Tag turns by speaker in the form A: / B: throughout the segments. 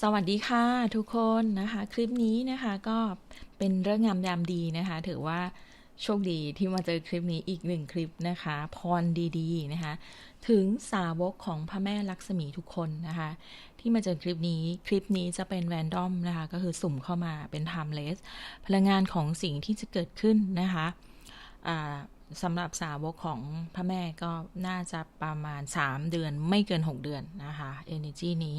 A: สวัสดีค่ะทุกคนนะคะ คลิปนี้นะคะก็เป็นเรื่องงามยามดีนะคะ ถือว่าโชคดีที่มาเจอคลิปนี้อีกหนึ่งคลิปนะคะ พรดีๆนะคะ ถึงสาวกของพระแม่ลักษมีทุกคนนะคะ ที่มาเจอคลิปนี้คลิปนี้จะเป็นแรนดอมนะคะ ก็คือสุ่มเข้ามาเป็น timeless พลังงานของสิ่งที่จะเกิดขึ้นนะคะสำหรับสาวกของพระแม่ก็น่าจะประมาณ 3 เดือนไม่เกิน 6 เดือนนะคะ energy นี้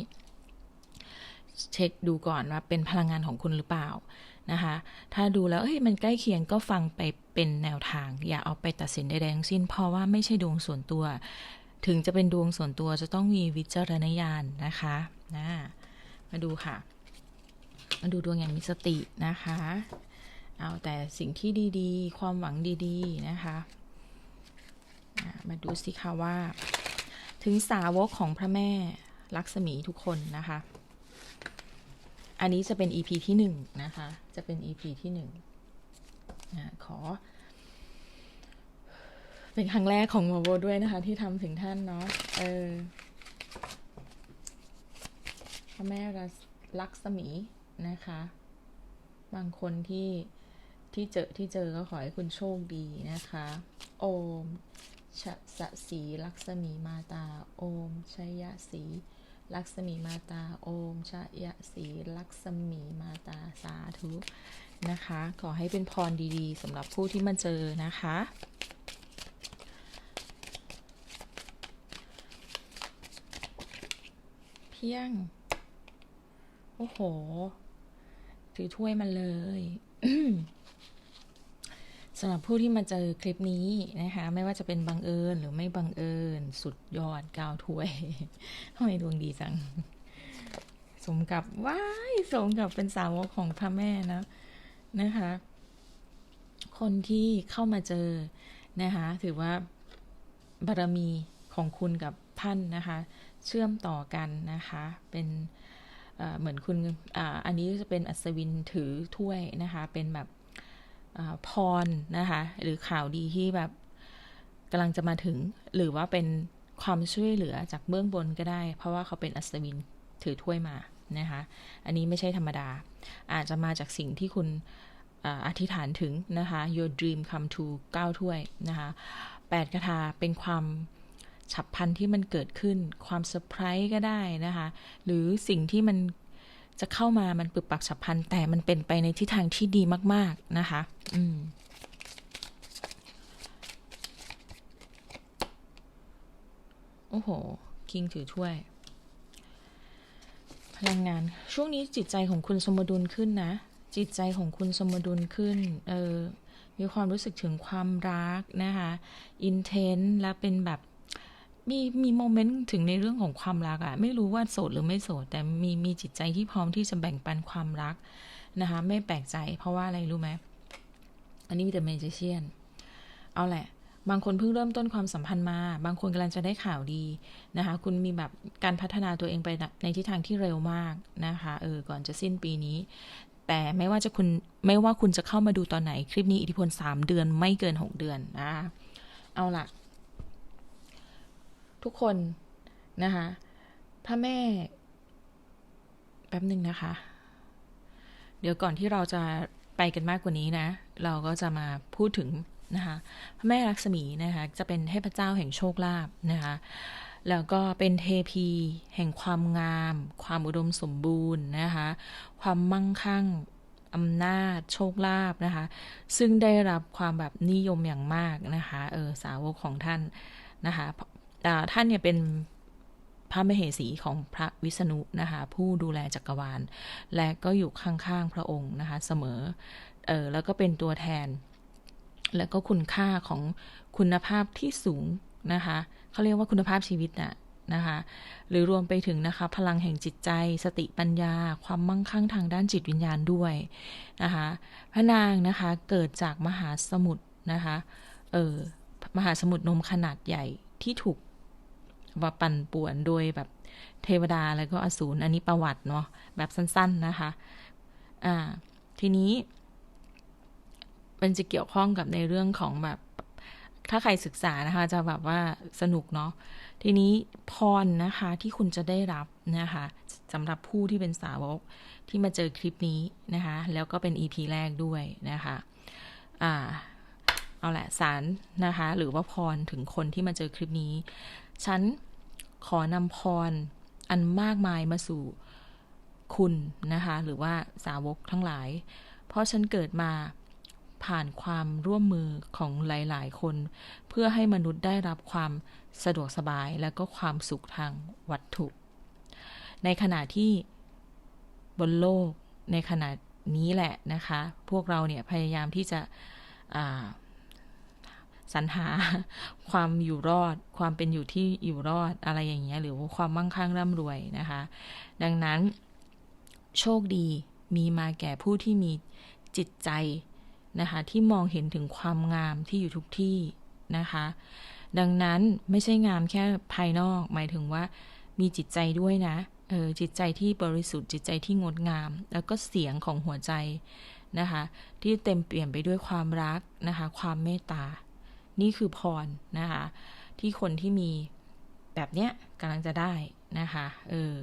A: เช็คดูก่อนว่าเป็นพลังงานของคุณหรือเปล่านะคะ ถ้าดูแล้วเอ้ยมันใกล้เคียงก็ฟังไปเป็นแนวทาง อย่าเอาไปตัดสินใดๆทั้งสิ้น เพราะว่าไม่ใช่ดวงส่วนตัว ถึงจะเป็นดวงส่วนตัวจะต้องมีวิจารณญาณนะคะนะมาดูค่ะ มาดูดวงอย่างมีสตินะคะ เอาแต่สิ่งที่ดีๆ ความหวังดีๆนะคะมาดูสิคะว่า ถึงสาวกของพระแม่ลักษมีทุกคนนะคะ อันนี้จะเป็น EP ที่หนึ่งนะคะ จะเป็น EP ที่หนึ่งนะขอ เป็นครั้งแรกของหมอโบด้วยนะคะ ที่ทำถึงท่านเนาะเออพระแม่ลักษมีนะคะ บางคนที่ที่เจอที่เจอก็ขอให้คุณโชคดีนะคะ โอมชะสะสีลักษมีมาตา โอมชยสี ลักษมีมาตาโอมชยะสีลักษมีมาตาสาธุนะคะ ขอให้เป็นพรดีๆสำหรับผู้ที่มาเจอนะคะ เพียง โอ้โห ถือถ้วยมาเลยำหรับผู้ที่มาเจอคลิปนี้นะคะ ไม่ว่าจะเป็นบังเอิญหรือไม่บังเอิญสุดยอดกาวถ้วยทำไมดวงดีจัง สมกับว้ายสมกับเป็นสาวกของพระแม่นะนะคะ คนที่เข้ามาเจอนะคะ ถือว่าบารมีของคุณกับท่านนะคะ เชื่อมต่อกันนะคะ เป็นเหมือนคุณออันนี้จะเป็นอัศวินถือถ้วยนะคะ เป็นแบบ พรนะคะ หรือข่าวดีที่แบบกำลังจะมาถึง หรือว่าเป็นความช่วยเหลือจากเบื้องบนก็ได้ เพราะว่าเขาเป็นอัศวินถือถ้วยมานะคะ อันนี้ไม่ใช่ธรรมดา อาจจะมาจากสิ่งที่คุณอธิษฐานถึงนะคะ your dream come true 9ถ้วยนะคะแปดคาถาเป็นความฉับพลันที่มันเกิดขึ้น ความเซอร์ไพรส์ก็ได้นะคะ หรือสิ่งที่มันจะเข้ามามันปึบปักฉับพลันแต่มันเป็นไปในทิศทางที่ดีมาก ๆ นะคะ อืมโอ้โห คิงถือถ้วย พลังงาน ช่วงนี้จิตใจของคุณสมดุลขึ้นนะ จิตใจของคุณสมดุลขึ้น เออ มีความรู้สึกถึงความรักนะคะอินเทนและเป็นแบบ มีมีโมเมนต์ถึงในเรื่องของความรักอะไม่รู้ว่าโสดหรือไม่โสด แต่มีมีจิตใจที่พร้อมที่จะแบ่งปันความรักนะคะ ไม่แปลกใจเพราะว่าอะไรรู้ไหม อันนี้มีแต่เมจิเชียน เอาแหละ บางคนเพิ่งเริ่มต้นความสัมพันธ์มา บางคนกำลังจะได้ข่าวดีนะคะ คุณมีแบบการพัฒนาตัวเองไปในทิศทางที่เร็วมากนะคะ เออ ก่อนจะสิ้นปีนี้ แต่ไม่ว่าจะคุณ ไม่ว่าคุณจะเข้ามาดูตอนไหน คลิปนี้อิทธิพล 3 เดือนไม่เกิน 6 เดือนนะเอาล่ะทุกคนนะคะพระแม่ แป๊บหนึ่งนะคะ เดี๋ยวก่อนที่เราจะ ไปกันมากกว่านี้นะ เราก็จะมาพูดถึงนะคะพระแม่ลักษมีนะคะจะเป็นเทพเจ้าแห่งโชคลาภนะคะแล้วก็เป็นเทพีแห่งความงาม ความอุดมสมบูรณ์นะคะความมั่งคั่งอำนาจโชคลาภนะคะ ซึ่งได้รับความแบบนิยมอย่างมากนะคะเออสาวกของท่านนะคะท่านเนี่ยเป็น พระมเหสีของพระวิษณุนะคะ ผู้ดูแลจักรวาล และก็อยู่ข้างๆพระองค์นะคะ เสมอเออแล้วก็เป็นตัวแทน แล้วก็คุณค่าของคุณภาพที่สูงนะคะเขาเรียกว่าคุณภาพชีวิตน่ะนะคะหรือรวมไปถึงนะคะพลังแห่งจิตใจ สติปัญญา ความมั่งคั่งทางด้านจิตวิญญาณด้วยนะคะพระนางนะคะเกิดจากมหาสมุทรนะคะเออมหาสมุทรนมขนาดใหญ่ที่ถูก ว่าปั่นป่วนโดยแบบเทวดาแล้วก็อสูรอันนี้ประวัติเนาะแบบสั้นๆนะคะ อ่า ทีนี้ มันจะเกี่ยวข้องกับในเรื่องของแบบ ถ้าใครศึกษานะคะ จะแบบว่าสนุกเนาะทีนี้พรนะคะที่คุณจะได้รับนะคะสำหรับผู้ที่เป็นสาวกที่มาเจอคลิปนี้นะคะ แล้วก็เป็น EP แรกด้วยนะคะ อ่าเอาแหละสารนะคะ หรือว่าพรถึงคนที่มาเจอคลิปนี้ ฉันขอนำพรอันมากมายมาสู่คุณนะคะ หรือว่าสาวกทั้งหลาย เพราะฉันเกิดมาผ่านความร่วมมือของหลาย ๆ คน เพื่อให้มนุษย์ได้รับความสะดวกสบายและก็ความสุขทางวัตถุ ในขณะที่บนโลกในขณะนี้แหละนะคะ พวกเราเนี่ยพยายามที่จะ สรรหาความอยู่รอด ความเป็นอยู่ที่อยู่รอดอะไรอย่างเงี้ยหรือว่าความมั่งคั่งร่ำรวยนะคะ ดังนั้นโชคดีมีมาแก่ผู้ที่มีจิตใจนะคะที่มองเห็นถึงความงามที่อยู่ทุกที่นะคะ ดังนั้นไม่ใช่งามแค่ภายนอก หมายถึงว่ามีจิตใจด้วยนะเออจิตใจที่บริสุทธิ์จิตใจที่งดงาม แล้วก็เสียงของหัวใจนะคะ ที่เต็มเปลี่ยนไปด้วยความรักนะคะ ความเมตตา นี่คือพรนะคะ ที่คนที่มีแบบเนี้ยกำลังจะได้นะคะเออ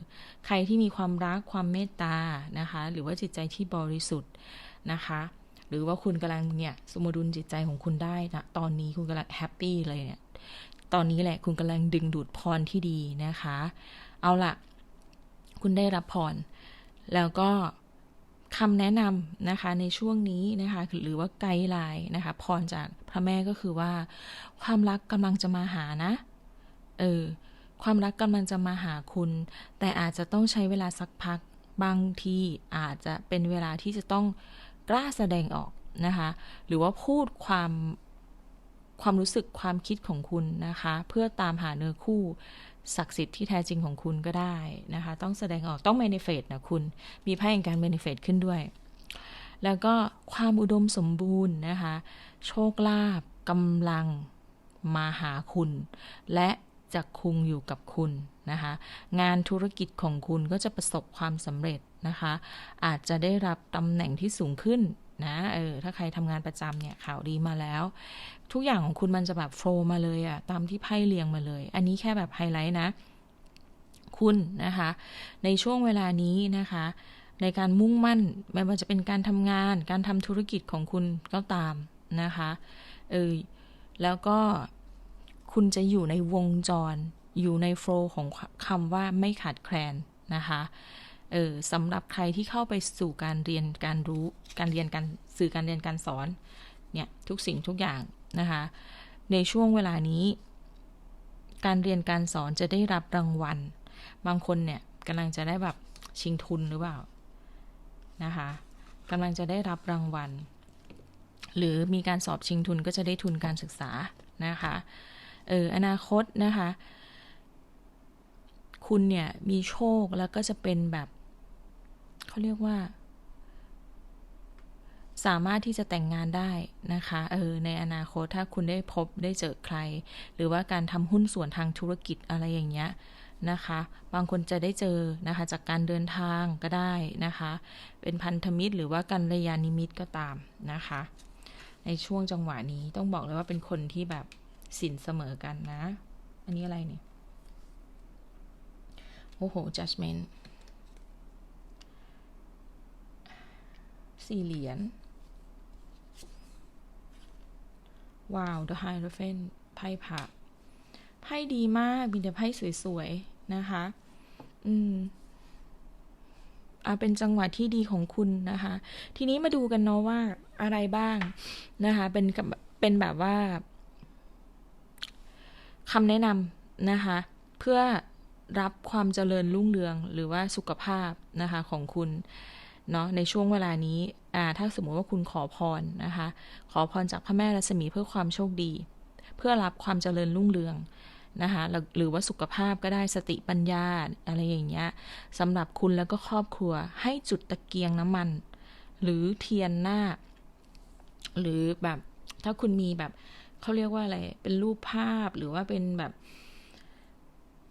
A: ใครที่มีความรักความเมตตานะคะ หรือว่าจิตใจที่บริสุทธิ์นะคะ หรือว่าคุณกำลังเนี่ยสมดุลจิตใจของคุณได้นะตอนนี้คุณกำลังแฮปปี้เลยเนี่ยตอนนี้แหละคุณกำลังดึงดูดพรที่ดีนะคะ เอาละคุณได้รับพร แล้วก็ คำแนะนำนะคะในช่วงนี้นะคะหรือว่าไกด์ไลน์นะคะพรจากพระแม่ก็คือว่า ความรักกำลังจะมาหานะเออความรักกำลังจะมาหาคุณ แต่อาจจะต้องใช้เวลาสักพักบางทีอาจจะเป็นเวลาที่จะต้องกล้าแสดงออกนะคะหรือว่าพูดความความรู้สึกความคิดของคุณนะคะ เพื่อตามหาเนื้อคู่ ศักดิ์สิทธิ์ที่แท้จริงของคุณก็ได้นะคะ ต้องแสดงออกต้องเมนิเฟตนะคุณ มีไพ่แห่งการเมนิเฟตขึ้นด้วย แล้วก็ความอุดมสมบูรณ์นะคะ โชคลาภกำลังมาหาคุณ และจะคุงอยู่กับคุณนะคะ งานธุรกิจของคุณก็จะประสบความสำเร็จนะคะ อาจจะได้รับตำแหน่งที่สูงขึ้น นะเออถ้าใครทำงานประจำเนี่ยข่าวดีมาแล้ว ทุกอย่างของคุณมันจะแบบโฟล์มาเลยอะตามที่ไพ่เรียงมาเลย อันนี้แค่แบบไฮไลท์นะ คุณนะคะ ในช่วงเวลานี้นะคะในการมุ่งมั่นไม่ว่าจะเป็นการทำงาน การทำธุรกิจของคุณก็ตามนะคะเออแล้วก็คุณจะอยู่ในวงจร อยู่ในโฟล์ของคำว่าไม่ขาดแคลนนะคะ เออสำหรับใครที่เข้าไปสู่การเรียนการรู้การเรียนการสื่อการเรียนการสอนเนี่ยทุกสิ่งทุกอย่างนะคะ ในช่วงเวลานี้ การเรียนการสอนจะได้รับรางวัล บางคนเนี่ยกำลังจะได้แบบชิงทุนหรือเปล่านะคะกำลังจะได้รับรางวัล หรือมีการสอบชิงทุนก็จะได้ทุนการศึกษานะคะเอออนาคตนะคะ คุณเนี่ยมีโชคแล้วก็จะเป็นแบบ เขาเรียกว่า สามารถที่จะแต่งงานได้นะคะเออในอนาคตถ้าคุณได้พบได้เจอใคร หรือว่าการทำหุ้นส่วนทางธุรกิจอะไรอย่างเงี้ยนะคะ บางคนจะได้เจอนะคะจากการเดินทางก็ได้นะคะ เป็นพันธมิตรหรือว่าการระยานิมิตก็ตามนะคะ ในช่วงจังหวะนี้ต้องบอกเลยว่าเป็นคนที่แบบสินเสมอกันนะ อันนี้อะไรเนี่ย โอ้โห judgment สี่เหรียญ ว้าว The Hierophant ไพ่พระไพ่ดีมากมีแต่ไพ่สวย ๆ นะคะ อืมอาเป็นจังหวะที่ดีของคุณนะคะ ทีนี้มาดูกันเนาะว่าอะไรบ้างนะคะ เป็นเป็นแบบว่าคำแนะนำนะคะ เพื่อรับความเจริญรุ่งเรืองหรือว่าสุขภาพนะคะของคุณเนาะในช่วงเวลานี้ ถ้าสมมติว่าคุณขอพรนะคะ ขอพรจากพระแม่รัศมีเพื่อความโชคดี เพื่อรับความเจริญรุ่งเรืองนะคะหรือว่าสุขภาพก็ได้สติปัญญาอะไรอย่างเงี้ยสำหรับคุณแล้วก็ครอบครัวให้จุดตะเกียงน้ำมัน หรือเทียนหน้า หรือแบบถ้าคุณมีแบบเขาเรียกว่าอะไร เป็นรูปภาพหรือว่าเป็นแบบ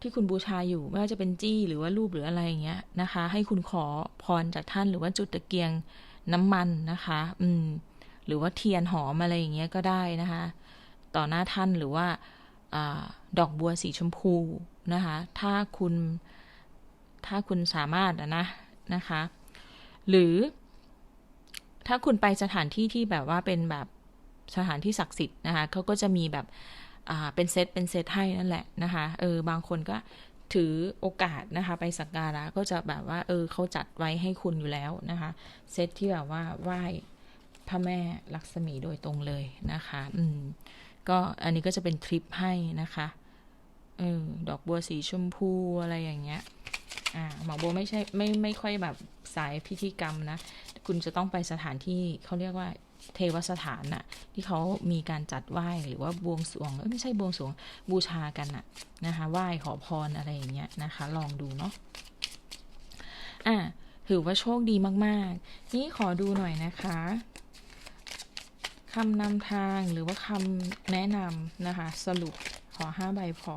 A: ที่คุณบูชาอยู่ ไม่ว่าจะเป็นจี้หรือว่ารูปหรืออะไรอย่างเงี้ยนะคะ ให้คุณขอพรจากท่านหรือว่าจุดตะเกียง น้ำมันนะคะ อืม หรือว่าเทียนหอมอะไรอย่างเงี้ยก็ได้นะคะ ต่อหน้าท่านหรือว่าอดอกบัวสีชมพูนะคะ ถ้าคุณถ้าคุณสามารถอะนะนะคะ หรือ ถ้าคุณไปสถานที่ที่แบบว่าเป็นแบบสถานที่ศักดิ์สิทธิ์นะคะเขาก็จะมีแบบเป็นเซตเป็นเซตให้นั่นแหละนะคะ เออบางคนก็ ถือโอกาสนะคะ ไปสักการะก็จะแบบว่า เออเขาจัดไว้ให้คุณอยู่แล้วนะคะเซตที่แบบว่าไหว้พระแม่ลักษมีโดยตรงเลยนะคะ อืม ก็อันนี้ก็จะเป็นทริปให้นะคะเออดอกบัวสีชมพูอะไรอย่างเงี้ย อ่าหมอโบไม่ใช่ไม่ไม่ค่อยแบบสายพิธีกรรมนะ คุณจะต้องไปสถานที่เขาเรียกว่า เทวสถานน่ะที่เขามีการจัดไหว้หรือว่าบวงสรวงเอ้ยไม่ใช่บวงสรวงบูชากันน่ะนะคะไหว้ขอพรอะไรอย่างเงี้ยนะคะ ลองดูเนาะอะถือว่าโชคดีมากๆ นี่ขอดูหน่อยนะคะคำนำทางหรือว่าคำแนะนำนะคะ สรุปขอห้าใบพอ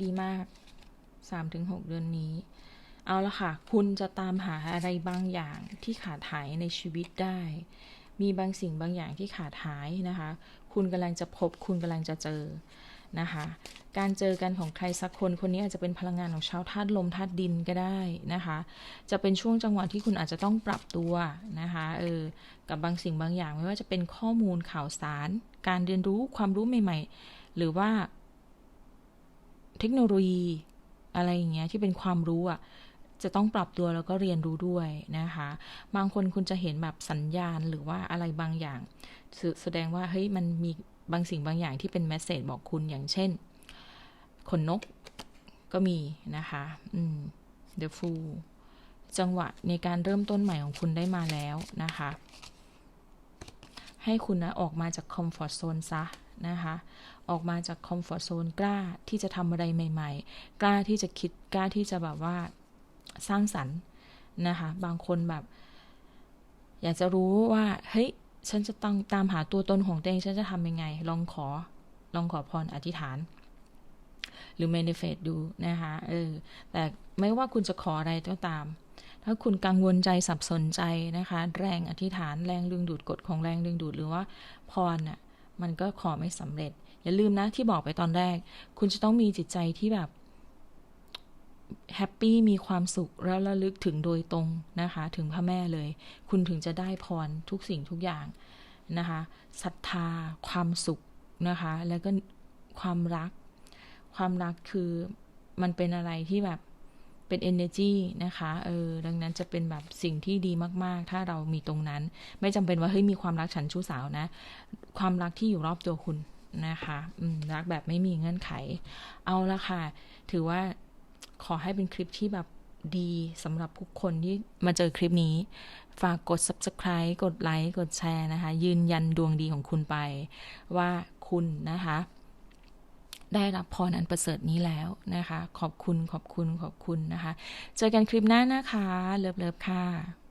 A: ดีมาก3-6เดือนนี้ เอาละค่ะ คุณจะตามหาอะไรบางอย่างที่ขาดหายในชีวิตได้ มีบางสิ่งบางอย่างที่ขาดหายนะคะ คุณกำลังจะพบ คุณกำลังจะเจอนะคะ การเจอกันของใครสักคนคนนี้อาจจะเป็นพลังงานของชาวธาตุลมธาตุดินก็ได้นะคะ จะเป็นช่วงจังหวะที่คุณอาจจะต้องปรับตัวนะคะเออกับบางสิ่งบางอย่างไม่ว่าจะเป็นข้อมูลข่าวสาร การเรียนรู้ความรู้ใหม่ๆ หรือว่า เทคโนโลยีอะไรอย่างเงี้ยที่เป็นความรู้อะ จะต้องปรับตัวแล้วก็เรียนรู้ด้วยนะคะ บางคนคุณจะเห็นแบบสัญญาณหรือว่าอะไรบางอย่าง แสดงว่าเฮ้ยมันมีบางสิ่งบางอย่างที่เป็นแมสเซจบอกคุณอย่างเช่นขนนกก็มีนะคะอืม The Fool จังหวะในการเริ่มต้นใหม่ของคุณได้มาแล้วนะคะ ให้คุณนะออกมาจากคอมฟอร์ z โซนซะนะคะ ออกมาจากคอมฟอร์ z โซนกล้าที่จะทำอะไรใหม่ ๆ กล้าที่จะคิดกล้าที่จะแบบว่า สร้างสรรค์นะคะ บางคนแบบ อยากจะรู้ว่าเฮ้ยฉันจะต้องตามหาตัวตนของตัวเอง ฉันจะทำยังไง ลองขอ ลองขอพรอธิษฐาน หรือ manifest ดูนะคะเออแต่ไม่ว่าคุณจะขออะไรก็ตาม ถ้าคุณกังวลใจสับสนใจนะคะ แรงอธิษฐานแรงดึงดูดกฎของแรงดึงดูดหรือว่าพรน่ะมันก็ขอไม่สำเร็จ อย่าลืมนะที่บอกไปตอนแรก คุณจะต้องมีจิตใจที่แบบ แฮปปี้มีความสุขแล้วระลึกถึงโดยตรงนะคะ ถึงพระแม่เลย คุณถึงจะได้พรทุกสิ่งทุกอย่างนะคะศรัทธา ความสุขนะคะ แล้วก็ความรัก ความรักคือมันเป็นอะไรที่แบบเป็น energy นะคะ เออ ดังนั้นจะเป็นแบบสิ่งที่ดีมาก ๆ ถ้าเรามีตรงนั้น ไม่จำเป็นว่า เฮ้ย มีความรักฉันชู้สาวนะ ความรักที่อยู่รอบตัวคุณนะคะ อืม รักแบบไม่มีเงื่อนไข เอาละค่ะ ถือว่า ขอให้เป็นคลิปที่แบบดีสำหรับทุกคนที่มาเจอคลิปนี้ ฝากกด subscribe กดไลค์กดแชร์นะคะ ยืนยันดวงดีของคุณไป ว่าคุณนะคะ ได้รับพรอันประเสริฐนี้แล้วนะคะ ขอบคุณขอบคุณขอบคุณนะคะ เจอกันคลิปหน้านะคะ เลิฟๆค่ะ